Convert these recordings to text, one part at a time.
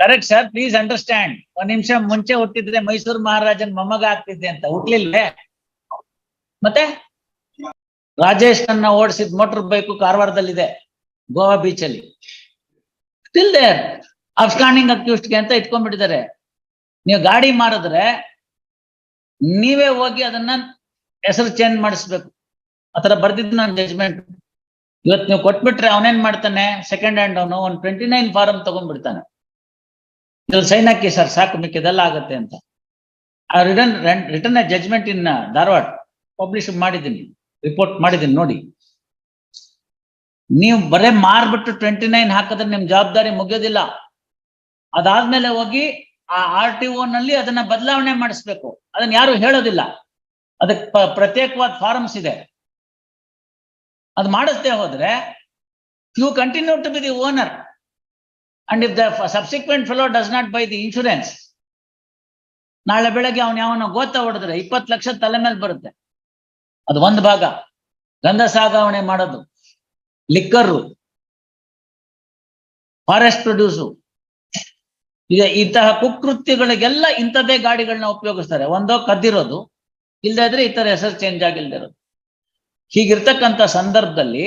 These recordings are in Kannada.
ಕರೆಕ್ಟ್ ಸರ್ ಪ್ಲೀಸ್ ಅಂಡರ್ಸ್ಟ್ಯಾಂಡ್ ಒಂದ್ ನಿಮಿಷ ಮುಂಚೆ ಹುಟ್ಟಿದ್ರೆ ಮೈಸೂರು ಮಹಾರಾಜನ್ ಮೊಮ್ಮಗ ಆಗ್ತಿದ್ದೆ ಅಂತ. ಹುಟ್ಲಿಲ್ವೇ? ಮತ್ತೆ? ರಾಜೇಶ್ ನನ್ನ ಓಡಿಸಿದ ಮೋಟರ್ ಬೈಕು ಕಾರವಾರದಲ್ಲಿದೆ, ಗೋವಾ ಬೀಚ್ ಅಲ್ಲಿ. ಸ್ಟಿಲ್ ದೇರ್ ಅಬ್ಸ್ಕಾಂಡಿಂಗ್ ಅಕ್ಯೂಸ್ಟ್ಗೆ ಅಂತ ಇಟ್ಕೊಂಡ್ಬಿಟ್ಟಿದ್ದಾರೆ. ನೀವು ಗಾಡಿ ಮಾರಿದ್ರೆ ನೀವೇ ಹೋಗಿ ಅದನ್ನ ಹೆಸರು ಚೇಂಜ್ ಮಾಡಿಸ್ಬೇಕು. ಆತರ ಬರ್ದಿದ್ದು ನನ್ನ ಜಜ್ಮೆಂಟ್ ಇವತ್ತು ನೀವು ಕೊಟ್ಬಿಟ್ರೆ ಅವನೇನ್ ಮಾಡ್ತಾನೆ? ಸೆಕೆಂಡ್ ಹ್ಯಾಂಡ್ ಅವನು. ಒಂದು ಟ್ವೆಂಟಿ ನೈನ್ ಫಾರಂ ತಗೊಂಡ್ಬಿಡ್ತಾನೆ. ಇದ್ರಲ್ಲಿ ಸೈನ್ ಹಾಕಿ ಸರ್ ಸಾಕು ಮಿಕ್ಕಿದೆಲ್ಲ ಆಗತ್ತೆ ಅಂತ. ಆ return return judgement in Dharwad publish ಮಾಡಿದ್ದೀನಿ ರಿಪೋರ್ಟ್ ಮಾಡಿದ್ದೀನಿ ನೋಡಿ. ನೀವು ಬರೇ ಮಾರ್ಬಿಟ್ಟು ಟ್ವೆಂಟಿ ನೈನ್ ಹಾಕಿದ್ರೆ ನಿಮ್ ಜವಾಬ್ದಾರಿ ಮುಗಿಯೋದಿಲ್ಲ. ಅದಾದ್ಮೇಲೆ ಹೋಗಿ ಆ ಆರ್ ಟಿ ನಲ್ಲಿ ಅದನ್ನ ಬದಲಾವಣೆ ಮಾಡಿಸ್ಬೇಕು. ಅದನ್ನ ಯಾರು ಹೇಳೋದಿಲ್ಲ. ಅದಕ್ಕೆ ಪ್ರತ್ಯೇಕವಾದ ಫಾರಮ್ಸ್ ಇದೆ. ಅದು ಮಾಡಿಸ್ದೆ ಹೋದ್ರೆ you continue to be the owner and if the subsequent fellow does not buy the insurance ನಾಳೆ ಬೆಳಗ್ಗೆ ಅವನು ಯಾವನ ಗೋತ ಹೊಡೆದ್ರೆ ಇಪ್ಪತ್ತು ಲಕ್ಷ ತಲೆ ಮೇಲೆ ಬರುತ್ತೆ. ಅದು ಒಂದು ಭಾಗ. ಗಂಧ ಸಾಗಾವಣೆ ಮಾಡೋದು. ಲಿಕ್ಕರು ಫಾರೆಸ್ಟ್ ಪ್ರೊಡ್ಯೂಸು ಈಗ ಇಂತಹ ಕುಕೃತ್ಯಗಳಿಗೆಲ್ಲ ಇಂಥದ್ದೇ ಗಾಡಿಗಳನ್ನ ಉಪಯೋಗಿಸ್ತಾರೆ. ಒಂದೋ ಕದ್ದಿರೋದು ಇಲ್ಲದೆ ಇದ್ರೆ ಈ ತರ ಹೆಸರು ಚೇಂಜ್ ಆಗಿಲ್ದಿರೋದು ಹೀಗಿರ್ತಕ್ಕಂಥ ಸಂದರ್ಭದಲ್ಲಿ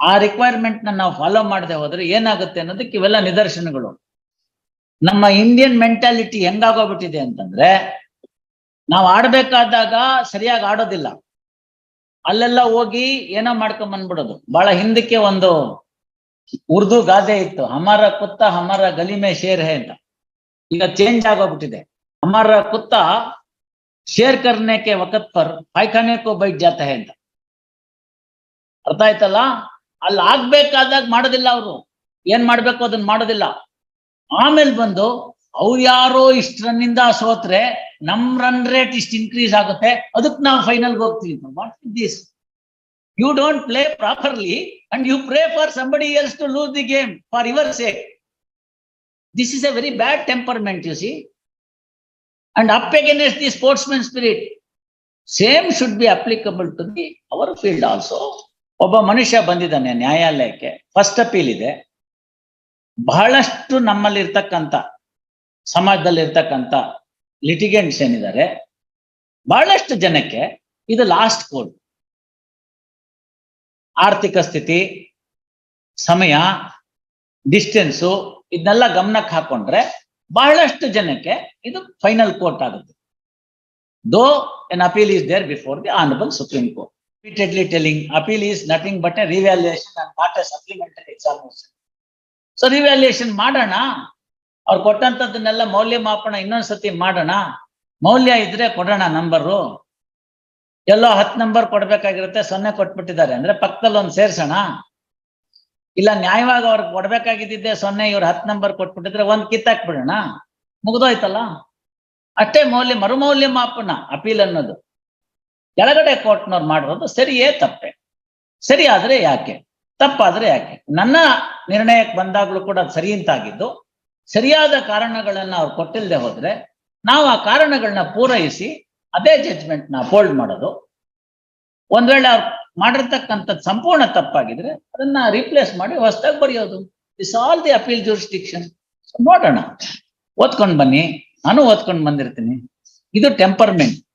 ಆ ರಿಕ್ವೈರ್ಮೆಂಟ್ನ ನಾವು ಫಾಲೋ ಮಾಡದೆ ಹೋದ್ರೆ ಏನಾಗುತ್ತೆ ಅನ್ನೋದಕ್ಕೆ ಇವೆಲ್ಲ ನಿದರ್ಶನಗಳು. ನಮ್ಮ ಇಂಡಿಯನ್ ಮೆಂಟಾಲಿಟಿ ಹೆಂಗಾಗೋಗ್ಬಿಟ್ಟಿದೆ ಅಂತಂದ್ರೆ, ನಾವು ಆಡ್ಬೇಕಾದಾಗ ಸರಿಯಾಗಿ ಆಡೋದಿಲ್ಲ. ಅಲ್ಲೆಲ್ಲ ಹೋಗಿ ಏನೋ ಮಾಡ್ಕೊಂಡ್ ಬಂದ್ಬಿಡೋದು. ಬಹಳ ಹಿಂದಕ್ಕೆ ಒಂದು ಉರ್ದು ಗಾದೆ ಇತ್ತು. ಅಮರ ಕುತ್ತ ಅಮರ ಗಲಿಮೆ ಶೇರ್ ಹೇ ಅಂತ. ಈಗ ಚೇಂಜ್ ಆಗೋಗ್ಬಿಟ್ಟಿದೆ. ಅಮರ ಕುತ್ತ ಶೇರ್ ಕರ್ನೆ ಕೆ ವಕತ್ ಪರ್ ಪಾಯ್ಖಾನೆ ಕೋ ಬೈಟ್ ಜಾತ ಹೇ ಅಂತ. ಅರ್ಥ ಆಯ್ತಲ್ಲ? ಅಲ್ಲಿ ಆಗ್ಬೇಕಾದಾಗ ಮಾಡೋದಿಲ್ಲ ಅವರು. ಏನ್ ಮಾಡ್ಬೇಕು? ಅದನ್ನ ಮಾಡೋದಿಲ್ಲ. ಆಮೇಲೆ ಬಂದು ಅವ್ರು ಯಾರೋ ಇಷ್ಟು ರನ್ನಿಂದ ಸೋತ್ರೆ ನಮ್ ರನ್ ರೇಟ್ ಇಷ್ಟು ಇನ್ಕ್ರೀಸ್ ಆಗುತ್ತೆ. ಅದಕ್ಕೆ ನಾವು ಫೈನಲ್ ಹೋಗ್ತೀವಿ what is this you don't play properly and you pray for somebody else to lose the game for your sake this is a very bad temperament you see and up against the sportsman spirit same should be applicable to the our field also ಒಬ್ಬ ಮನುಷ್ಯ ಬಂದಿದ್ದಾನೆ ನ್ಯಾಯಾಲಯಕ್ಕೆ. ಫಸ್ಟ್ ಅಪೀಲ್ ಇದೆ. ಬಹಳಷ್ಟು ನಮ್ಮಲ್ಲಿರ್ತಕ್ಕಂಥ, ಸಮಾಜದಲ್ಲಿರ್ತಕ್ಕಂಥ ಲಿಟಿಗೆಂಟ್ಸ್ ಏನಿದ್ದಾರೆ, ಬಹಳಷ್ಟು ಜನಕ್ಕೆ ಇದು ಲಾಸ್ಟ್ ಕೋರ್ಟ್ ಆರ್ಥಿಕ ಸ್ಥಿತಿ, ಸಮಯ ಡಿಸ್ಟೆನ್ಸು ಇದನ್ನೆಲ್ಲ ಗಮನಕ್ಕೆ ಹಾಕೊಂಡ್ರೆ ಬಹಳಷ್ಟು ಜನಕ್ಕೆ ಇದು ಫೈನಲ್ ಕೋರ್ಟ್ ಆಗುತ್ತೆ. Though an appeal is there before the honourable supreme court repeatedly telling, appeal is nothing but a revaluation and not a supplementary examination. So revaluation ಮಾಡೋಣ? ಅವ್ರು ಕೊಟ್ಟಂತದ್ದನ್ನೆಲ್ಲ ಮೌಲ್ಯಮಾಪನ ಇನ್ನೊಂದ್ಸತಿ ಮಾಡೋಣ? ಮೌಲ್ಯ ಇದ್ರೆ ಕೊಡೋಣ ನಂಬರು. ಎಲ್ಲೋ ಹತ್ತು ನಂಬರ್ ಕೊಡ್ಬೇಕಾಗಿರುತ್ತೆ, ಸೊನ್ನೆ ಕೊಟ್ಬಿಟ್ಟಿದ್ದಾರೆ. ಅಂದ್ರೆ ಪಕ್ಕದಲ್ಲಿ ಒಂದು ಸೇರ್ಸೋಣ. ಇಲ್ಲ, ನ್ಯಾಯವಾಗಿ ಅವ್ರಿಗೆ ಕೊಡ್ಬೇಕಾಗಿದ್ದಿದ್ದೆ ಸೊನ್ನೆ, ಇವ್ರು ಹತ್ತು ನಂಬರ್ ಕೊಟ್ಬಿಟ್ಟಿದ್ರೆ ಒಂದ್ ಕಿತ್ತಾಕ್ಬಿಡೋಣ. ಮುಗ್ದೋಯ್ತಲ್ಲ? ಅಷ್ಟೇ ಮೌಲ್ಯ, ಮರುಮೌಲ್ಯಮಾಪನ, ಅಪೀಲ್ ಅನ್ನೋದು. ಕೆಳಗಡೆ ಕೋರ್ಟ್ನವ್ರು ಮಾಡಿರೋದು ಸರಿಯೇ ತಪ್ಪೆ. ಸರಿ ಯಾಕೆ? ತಪ್ಪಾದ್ರೆ ಯಾಕೆ? ನನ್ನ ನಿರ್ಣಯಕ್ಕೆ ಬಂದಾಗ್ಲೂ ಕೂಡ ಅದು ಸರಿ ಅಂತಾಗಿದ್ದು, ಸರಿಯಾದ ಕಾರಣಗಳನ್ನ ಅವ್ರು ಕೊಟ್ಟಿಲ್ಲದೆ ಹೋದ್ರೆ ನಾವು ಆ ಕಾರಣಗಳನ್ನ ಪೂರೈಸಿ ಅದೇ ಜಡ್ಜ್ಮೆಂಟ್ನ ಅಪೋಲ್ಡ್ ಮಾಡೋದು. ಒಂದ್ ವೇಳೆ ಅವ್ರು ಮಾಡಿರ್ತಕ್ಕಂಥದ್ದು ಸಂಪೂರ್ಣ ತಪ್ಪಾಗಿದ್ರೆ ಅದನ್ನ ರೀಪ್ಲೇಸ್ ಮಾಡಿ ಹೊಸದಾಗಿ ಬರೆಯೋದು. Is all the appeal jurisdiction ನೋಡೋಣ. ಓದ್ಕೊಂಡ್ ಬನ್ನಿ. ನಾನು ಓದ್ಕೊಂಡ್ ಬಂದಿರ್ತೀನಿ. ಇದು ಟೆಂಪರ್ಮೆಂಟ್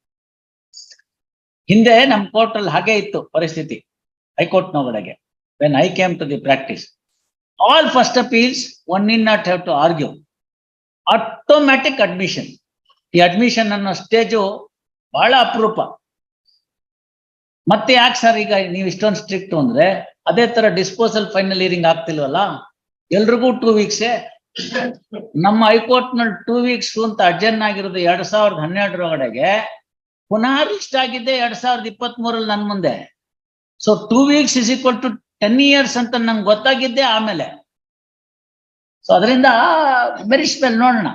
ಹಿಂದೆ ನಮ್ ಕೋರ್ಟ್ ಅಲ್ಲಿ ಹಾಗೆ ಇತ್ತು ಪರಿಸ್ಥಿತಿ high court ನೊಳಗಡೆಗೆ when I came to the practice all first appeals one in not have to argue automatic admission ಈ ಅಡ್ಮಿಷನ್ ಅನ್ನೋ ಸ್ಟೇಜು ಬಹಳ ಅಪರೂಪ. ಮತ್ತೆ ಯಾಕೆ ಸರ್ ಈಗ ನೀವು ಇಷ್ಟೊಂದು ಸ್ಟ್ರಿಕ್ಟ್ ಅಂದ್ರೆ ಅದೇ ತರ ಡಿಸ್ಪೋಸಲ್ ಫೈನಲ್ ಹಿಯರಿಂಗ್ ಆಗ್ತಿಲ್ವಲ್ಲ? ಎಲ್ರಿಗೂ ಟೂ ವೀಕ್ಸೇ ನಮ್ಮ ಹೈಕೋರ್ಟ್ನಲ್ಲಿ ಟೂ ವೀಕ್ಸ್ ಅಂತ ಅಡ್ಜನ್ ಆಗಿರೋದು ಎರಡ್ ಸಾವಿರದ ಹನ್ನೆರಡರೊಳಗಡೆಗೆ ಪುನಃ ಲಿಸ್ಟ್ ಆಗಿದ್ದೆ ಎರಡ್ ಸಾವಿರದ ಇಪ್ಪತ್ತ್ ಮೂರಲ್ಲಿ ನನ್ ಮುಂದೆ. So two weeks is equal to ten years ಅಂತ ನಂಗೆ ಗೊತ್ತಾಗಿದ್ದೆ ಆಮೇಲೆ. ಸೊ ಅದರಿಂದ ಮೆರಿಟ್ ಮೇಲೆ ನೋಡೋಣ.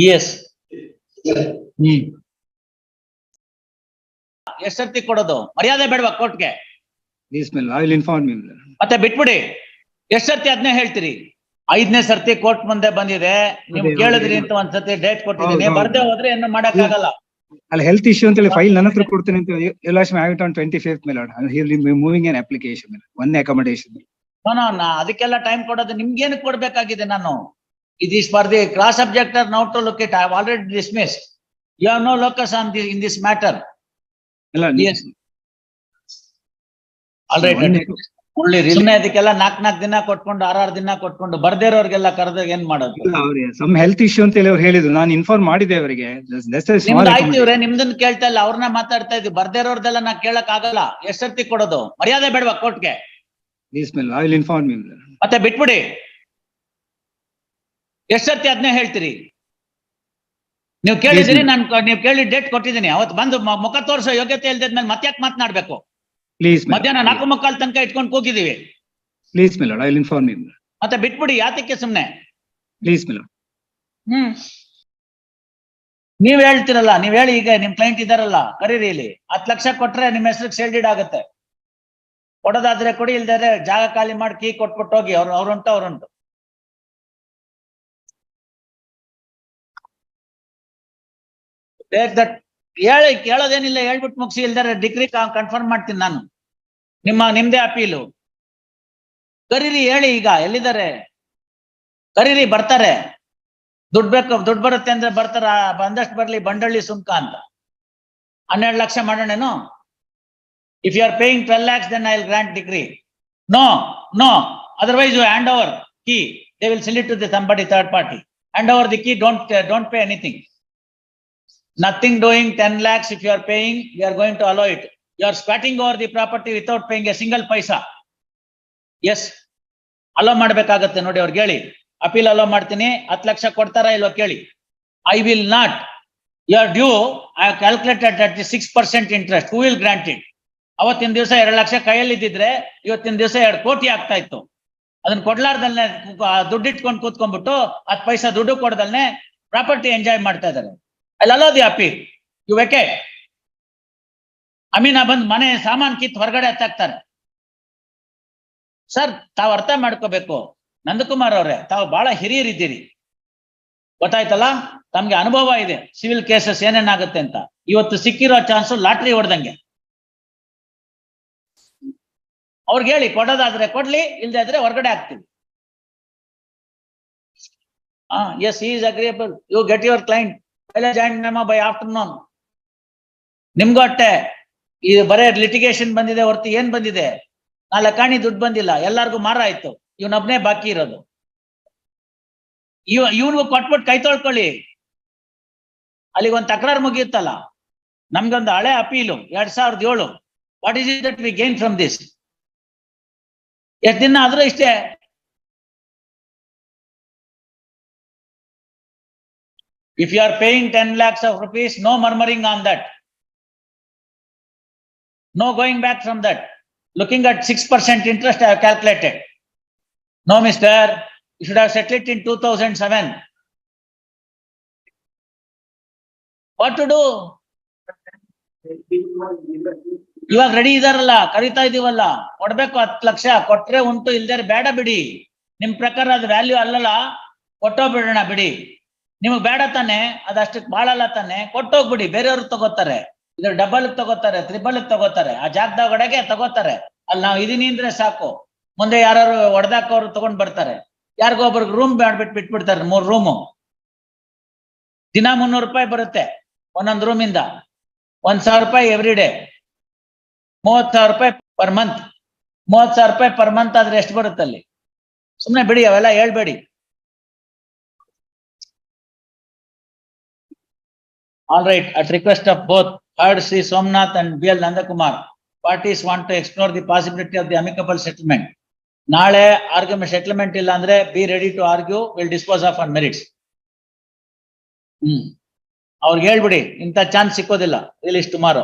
Yes hmm. ಎಷ್ಟ್ ಸರ್ತಿ ಕೊಡೋದು? ಮರ್ಯಾದೆ ಬೇಡವಾ ಕೋರ್ಟ್ಗೆ. ಮತ್ತೆ ಬಿಟ್ಬಿಡಿ. ಎಷ್ಟೊತ್ತಿ ಸರ್ತಿ ಅದನ್ನೇ ಹೇಳ್ತೀರಿ? ಐದನೇ ಸರ್ತಿ ಕೋರ್ಟ್ ಮುಂದೆ ಬಂದಿದೆ. ನೀವು ಕೇಳಿದ್ರಿ. ಅಂತ ಒಂದ್ಸತಿ ಡೇಟ್ ಕೊಟ್ಟಿದ್ದೀನಿ. ಬರ್ದೇ ಹೋದ್ರೆ ಏನು ಮಾಡಕ್ಕಾಗಲ್ಲ. ಅಲ್ಲ ಹೆಲ್ತ್ ಇಶ್ಯೂ ಅಂತ ಹೇಳಿ ಫೈಲ್ ನನ್ನ ಹತ್ರ ಕೊಡ್ತೀನಿ ಅಂತ ಎಲ್ಲಾಶ್ ಆಗುತ್ತೆ ಆನ್ ಟ್ವೆಂಟಿ ಫಿಫ್ತ್ ಮೇಲೆ moving an application one accommodation no no ನಾ ಅದಕ್ಕೆಲ್ಲ ಟೈಮ್ ಕೊಡೋದು ನಿಮ್ಗೇನು ಕೊಡ್ಬೇಕಾಗಿದೆ ನಾನು? It is for the cross objector now to locate I already dismiss you have no locus on this in this matter matter. ಅಲ್ಲ ಸುಮ್ನೆ ಅದಕ್ಕೆಲ್ಲ ನಾಕ್ ನಾಕ್ ದಿನ ಕೊಟ್ಕೊಂಡು ಆರಾರು ದಿನ ಕೊಟ್ಕೊಂಡು ಬರ್ದೇ ಇರೋರ್ಗೆಲ್ಲ ಕರೆದಾಗ ಏನ್ ಮಾಡೋದು? ಅವ್ರಿಗೆ ಸಮ್ ಹೆಲ್ತ್ ಇಶ್ಯೂ ಅಂತ ಹೇಳಿ ಅವ್ರು ಹೇಳಿದ್ರು. ನಾನು ಇನ್ಫಾರ್ಮ್ ಮಾಡಿದೆ ಅವರಿಗೆ. ಇವ್ರೆ ನಿಮ್ದನ್ ಕೇಳ್ತಾ ಇಲ್ಲ. ಅವ್ರನ್ನ ಮಾತಾಡ್ತಾ ಇದ್ವಿ. ಬರ್ದೇ ಇರೋರ್ದೆಲ್ಲ ನಾ ಕೇಳಕ್ ಆಗಲ್ಲ. ಎಷ್ಟೊತ್ತಿ ಕೊಡೋದು? ಮರ್ಯಾದೆ ಬೇಡವಾ ಕೋರ್ಟ್ಗೆ? Please milord I will inform you ಮತ್ತೆ ಬಿಟ್ಬಿಡಿ. ಎಷ್ಟೊತ್ತಿ ಅದನ್ನೇ ಹೇಳ್ತೀರಿ? ನೀವು ಕೇಳಿದಿರಿ ನಾನು ನೀವು ಕೇಳಿ ಡೇಟ್ ಕೊಟ್ಟಿದ್ದೀನಿ. ಅವತ್ತು ಬಂದು ಮುಖ ತೋರಿಸೋ ಯೋಗ್ಯತೆ ಇಲ್ದಿದ್ಮೇಲೆ ಮತ್ತೆ ಯಾಕೆ ಮಾತನಾಡ್ಬೇಕು? ಪ್ಲೀಸ್ ಮಧ್ಯಾಹ್ನ ನಾಲ್ಕು ಮುಕ್ಕಾಲ್ ತನಕ ಇಟ್ಕೊಂಡು ಹೋಗಿದ್ದೀವಿ please milord I inform you ಮತ್ತೆ ಬಿಟ್ಬಿಡಿ ಯಾತಕ್ಕೆ ಸುಮ್ನೆ? Please milord hmm. ನೀವ್ ಹೇಳ್ತಿರಲ್ಲ ನೀವ್ ಹೇಳಿ ಈಗ ನಿಮ್ ಕ್ಲೈಂಟ್ ಇದಾರಲ್ಲ ಕರೀರಿ ಇಲ್ಲಿ. ಹತ್ತು ಲಕ್ಷ ಕೊಟ್ರೆ ನಿಮ್ ಹೆಸರಿಗೆ ಸೇಲ್ಡಿಡ್ ಆಗುತ್ತೆ. ಕೊಡೋದಾದ್ರೆ ಕೊಡಿ ಇಲ್ದಾರೆ ಜಾಗ ಖಾಲಿ ಮಾಡಿ ಕೀ ಕೊಟ್ಬಿಟ್ಟು ಹೋಗಿ ಅವ್ರು ಅವ್ರುಂಟು ಅವ್ರುಂಟು. ದಟ್ ಹೇಳಿ, ಕೇಳೋದೇನಿಲ್ಲ ಹೇಳ್ಬಿಟ್ಟು ಮುಗಿಸಿ ಇಲ್ದಾರೆ ಡಿಗ್ರಿ ಕನ್ಫರ್ಮ್ ಮಾಡ್ತೀನಿ ನಾನು. ನಿಮ್ಮ, ನಿಮ್ದೇ ಅಪೀಲು ಕರೀರಿ, ಹೇಳಿ ಈಗ, ಎಲ್ಲಿದ್ದಾರೆ? ಕರೀರಿ, ಬರ್ತಾರೆ. ದುಡ್ಡು ಬೇಕು, ದುಡ್ಡು ಬರುತ್ತೆ ಅಂದ್ರೆ ಬರ್ತಾರ. ಬಂದಷ್ಟು ಬರ್ಲಿ, ಬಂಡಳ್ಳಿ ಸುಂಕ ಅಂತ. ಹನ್ನೆರಡು lakh ಮಾಡೋಣೇನು? If you are paying twelve lakhs then I will grant degree no no otherwise you hand over key they will sell it to the somebody third party hand over the key don't don't pay anything nothing doing ten lakhs if you are paying you are going to allow it you are squatting over the property without paying a single paisa yes allow ಮಾಡ್ಬೇಕಾಗತ್ತೆ ನೋಡಿ ಅವ್ರಿಗೆ ಹೇಳಿ ಅಪೀಲ್ ಅಲೋ ಮಾಡ್ತೀನಿ. ಹತ್ತು ಲಕ್ಷ ಕೊಡ್ತಾರಾ ಇಲ್ವಾ ಕೇಳಿ. I will not you are due I calculated at the six percent interest who will granted ಅವತ್ತಿನ ದಿವಸ ಎರಡು ಲಕ್ಷ ಕೈಯಲ್ಲಿ ಇದ್ದಿದ್ರೆ ಇವತ್ತಿನ ದಿವಸ ಎರಡು ಕೋಟಿ ಆಗ್ತಾ ಇತ್ತು. ಅದನ್ನ ಕೊಡ್ಲಾರ್ದಲ್ನೇ ದುಡ್ಡು ಇಟ್ಕೊಂಡು ಕೂತ್ಕೊಂಡ್ಬಿಟ್ಟು ಹತ್ತು ಪೈಸಾ ದುಡ್ಡು ಕೊಡದಲ್ನೇ ಪ್ರಾಪರ್ಟಿ ಎಂಜಾಯ್ ಮಾಡ್ತಾ ಇದಾರೆ ಅಲ್ಲಿ allow the appeal you vacate Amin ಬಂದ್ ಮನೆ ಸಾಮಾನ್ ಕಿತ್ ಹೊರಗಡೆ ಹತ್ತಾಕ್ತಾರೆ ಸರ್, ತಾವ್ ಅರ್ಥ ಮಾಡ್ಕೋಬೇಕು. ನಂದಕುಮಾರ್ ಅವರೇ, ತಾವು ಬಹಳ ಹಿರಿಯರಿದ್ದೀರಿ. ಗೊತ್ತಾಯ್ತಲ್ಲ? ತಮ್ಗೆ ಅನುಭವ ಇದೆ. ಸಿವಿಲ್ ಕೇಸಸ್ ಏನೇನಾಗುತ್ತೆ ಅಂತ. ಇವತ್ತು ಸಿಕ್ಕಿರೋ ಚಾನ್ಸ್ ಲಾಟ್ರಿ ಹೊಡೆದಂಗೆ. ಅವ್ರಿಗೆ ಹೇಳಿ, ಕೊಡೋದಾದ್ರೆ ಕೊಡ್ಲಿ ಇಲ್ದೇ ಆದ್ರೆ ಹೊರಗಡೆ ಹಾಕ್ತೀವಿ. Yes is agreeable you get your client joint memo by afternoon ನಿಮ್ಗೂ ಅಟ್ಟೆ ಈ ಬರೇ ಲಿಟಿಗೇಷನ್ ಬಂದಿದೆ ಹೊರತು ಏನ್ ಬಂದಿದೆ? ಆ ಲಕಾಣಿ ದುಡ್ಡು ಬಂದಿಲ್ಲ, ಎಲ್ಲಾರ್ಗು ಮಾರ ಆಯ್ತು. ಇವನೊಬ್ನೇ ಬಾಕಿ ಇರೋದು. ಇವ ಇವನ್ಗೂ ಕೊಟ್ಬಿಟ್ಟು ಕೈ ತೊಳ್ಕೊಳ್ಳಿ. ಅಲ್ಲಿಗೆ ಒಂದು ತಕರಾರು ಮುಗಿಯುತ್ತಲ್ಲ. ನಮ್ಗೊಂದು ಹಳೆ ಅಪೀಲು, ಎರಡ್ ಸಾವಿರದ ಏಳು. What is it that we gain from this ಎಷ್ಟು ದಿನ ಆದ್ರೂ ಇಷ್ಟೇ. If you are paying ten lakhs of rupees no murmuring on that no going back from that looking at six percent interest I have calculated. No, mister, you should have settled it in two thousand seven. What to do? ಇವಾಗ ರೆಡಿ ಇದಾರಲ್ಲ ಕರಿತಾ ಇದೀವಲ್ಲ ಕೊಡ್ಬೇಕು ಹತ್ತು ಲಕ್ಷ ಕೊಟ್ರೆ ಉಂಟು ಇಲ್ದೇ ಬೇಡ ಬಿಡಿ ನಿಮ್ ಪ್ರಕಾರ ಅದು ವ್ಯಾಲ್ಯೂ ಅಲ್ಲಲ್ಲ ಕೊಟ್ಟೋಗ್ಬಿಡೋಣ ಬಿಡಿ ನಿಮಗ್ ಬೇಡ ತಾನೆ ಅದಷ್ಟಕ್ಕೆ ಬಾಳಲ್ಲ ತಾನೆ, ಕೊಟ್ಟೋಗ್ಬಿಡಿ ಬೇರೆಯವ್ರಿಗೆ ತಗೋತಾರೆ. ಇದ್ರ ಡಬಲ್ ತಗೋತಾರೆ ತ್ರಿಬಲ್ ತಗೋತಾರೆ, ಆ ಜಾಗದೊಳಗೆ ತಗೋತಾರೆ. ಅಲ್ಲಿ ನಾವು ಇದೀನಿ ಅಂದ್ರೆ ಸಾಕು. ಮುಂದೆ ಯಾರು ಒಡೆದಾಕೋರು ತಗೊಂಡ್ ಬರ್ತಾರೆ. ಯಾರಿಗೋ ಒಬ್ರಿಗೆ ರೂಮ್ ಮಾಡ್ಬಿಟ್ಟು ಬಿಟ್ಬಿಡ್ತಾರೆ, ಮೂರ್ ರೂಮು ದಿನ ಮುನ್ನೂರು ರೂಪಾಯಿ ಬರುತ್ತೆ, ಒಂದೊಂದು ರೂಮಿಂದ ಒಂದ್ ಸಾವಿರ ರೂಪಾಯಿ ಎವ್ರಿ ಡೇ ಮೂವತ್ ಸಾವಿರ ರೂಪಾಯಿ ಪರ್ ಮಂತ್ ಮೂವತ್ ಸಾವಿರ ರೂಪಾಯಿ ಪರ್ ಮಂತ್ ಆದ್ರೆ ಎಷ್ಟು ಬರುತ್ತೆ ಅಲ್ಲಿ ಸುಮ್ನೆ ಬಿಡಿ, ಅವೆಲ್ಲ ಹೇಳ್ಬೇಡಿ. All right, at request of both Third Sri Somnath and B.L. Nandakumar, parties want to explore the possibility of the amicable settlement. ನಾಳೆ ಆರ್ಗ್ಯುಮೆಂಟ್ ಸೆಟಲ್ಮೆಂಟ್ ಇಲ್ಲ ಅಂದ್ರೆ be ready to argue will dispose of on merits hmm ಅವ್ರಿಗೆ ಹೇಳ್ಬಿಡಿ ಇಂಥ ಚಾನ್ಸ್ ಸಿಕ್ಕೋದಿಲ್ಲ ರಿಲೀಸ್ ಟುಮಾರೋ